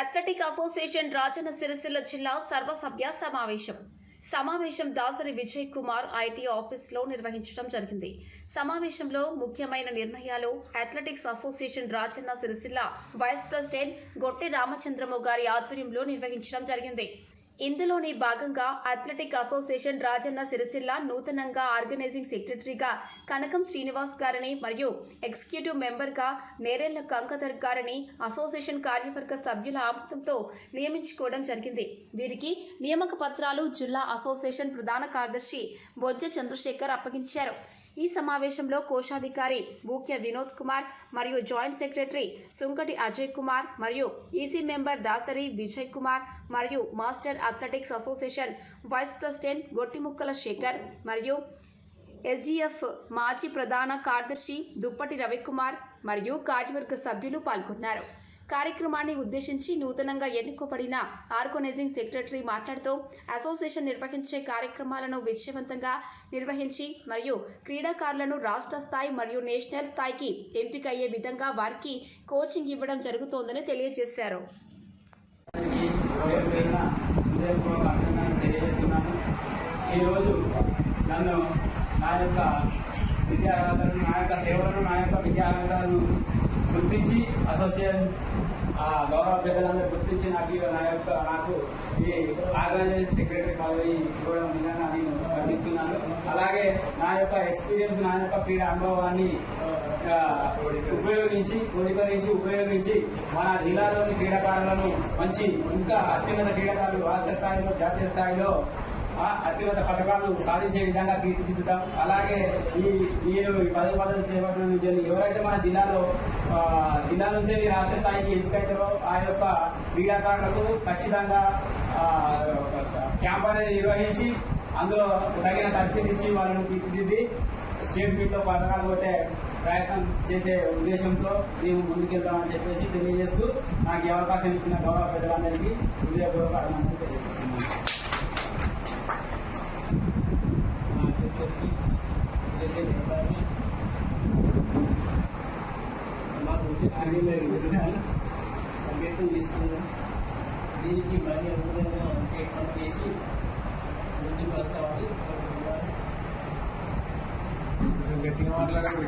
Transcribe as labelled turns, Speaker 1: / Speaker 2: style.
Speaker 1: Athletic association Rajanna Sircilla జిల్లా సర్వసభ్య సమావేశం. సమావేశం దాసరి విజయ్ కుమార్ ఐటీ ఆఫీస్లో నిర్వహించడం జరిగింది. సమావేశంలో ముఖ్యమైన నిర్ణయాలు athletics association Rajanna Sircilla vice president Gotte Ramachandramu గారి ఆధ్వర్యంలో నిర్వహించడం జరిగింది. ఇందులోని భాగంగా అథ్లెటిక్ అసోసియేషన్ రాజన్న సిరిసిల్ల నూతనంగా ఆర్గనైజింగ్ సెక్రటరీగా కనకం శ్రీనివాస్ గారిని మరియు ఎగ్జిక్యూటివ్ మెంబర్గా నేరెళ్ళ కంకధర్ గారిని అసోసియేషన్ కార్యవర్గ సభ్యుల ఆమోదంతో నియమించుకోవడం జరిగింది. వీరికి నియామక పత్రాలు జిల్లా అసోసియేషన్ ప్రధాన కార్యదర్శి బొజ్జ చంద్రశేఖర్ అప్పగించారు. ఈ సమావేశంలో కోశాధికారి బూక్య వినోద్ కుమార్ మరియు జాయింట్ సెక్రటరీ సుంకటి అజయ్ కుమార్ మరియు ఈసీ మెంబర్ దాసరి విజయ్ కుమార్ మరియు master athletics association vice president Gottimukkala Shekhar మరియు ఎస్జీఎఫ్ మాజీ ప్రధాన కార్యదర్శి దుప్పటి రవికుమార్ మరియు కార్యవర్గ సభ్యులు పాల్గొన్నారు. కార్యక్రమాన్ని ఉద్దేశించి నూతనంగా ఎన్నుకోబడిన ఆర్గనైజింగ్ సెక్రటరీ మాట్లాడుతూ అసోసియేషన్ నిర్వహించే కార్యక్రమాలను విజయవంతంగా నిర్వహించి మరియు క్రీడాకారులను రాష్ట్ర స్థాయి మరియు నేషనల్ స్థాయికి ఎంపిక అయ్యే విధంగా వారికి కోచింగ్ ఇవ్వడం జరుగుతోందని తెలియజేశారు.
Speaker 2: ఈరోజు నన్ను నా యొక్క నా యొక్క సేవలను నా యొక్క విద్యార్హతలను గుర్తించి అసోసియేషన్ ఆ గౌరవ పెద్దలందరూ గుర్తించి నాకు నా యొక్క నాకు ఈ ఆర్గనైజేషన్ సెక్రటరీ పదవి ఇవ్వడం నిజంగా నేను గర్విస్తున్నాను. అలాగే నా యొక్క ఎక్స్పీరియన్స్ నా యొక్క క్రీడా అనుభవాన్ని ఉపయోగించి క్రోడీకరించి ఉపయోగించి మన జిల్లాలోని క్రీడాకారులను మంచి ఇంకా అత్యున్నత క్రీడాకారులు రాష్ట్ర స్థాయిలో జాతీయ స్థాయిలో అత్యున్నత పథకాలు సాధించే విధంగా తీర్చిదిద్దుతాం. అలాగే ఈ ఈ పదవి పదవి చేపట్టిన విద్యను ఎవరైతే మన జిల్లాలో జిల్లా నుంచి రాష్ట్ర స్థాయికి ఎంపికైతారో ఆ యొక్క క్రీడాకారులకు ఖచ్చితంగా క్యాంప్ అనేది నిర్వహించి అందులో తగిన తరఫీదు ఇచ్చి వాళ్ళని తీర్చిదిద్ది స్టేట్ మీట్లో పథకాలు కొట్టే ప్రయత్నం చేసే ఉద్దేశంతో మేము ముందుకెళ్తామని చెప్పేసి తెలియజేస్తూ నాకు ఈ అవకాశం ఇచ్చిన గౌరవ పెద్దలందరికీ హృదయపూర్వక
Speaker 3: మా అధ్యక్షుడికి ఏదైతే నిర్ణయాన్ని మాకు సంకేతం తీసుకున్నాం దీనికి మరీ అనుగుణంగా ట్రీట్మెంట్ చేసి ముందుకు వస్తామని కోరుకుంటున్నాను.
Speaker 4: గట్టిగా మాట్లాడాలి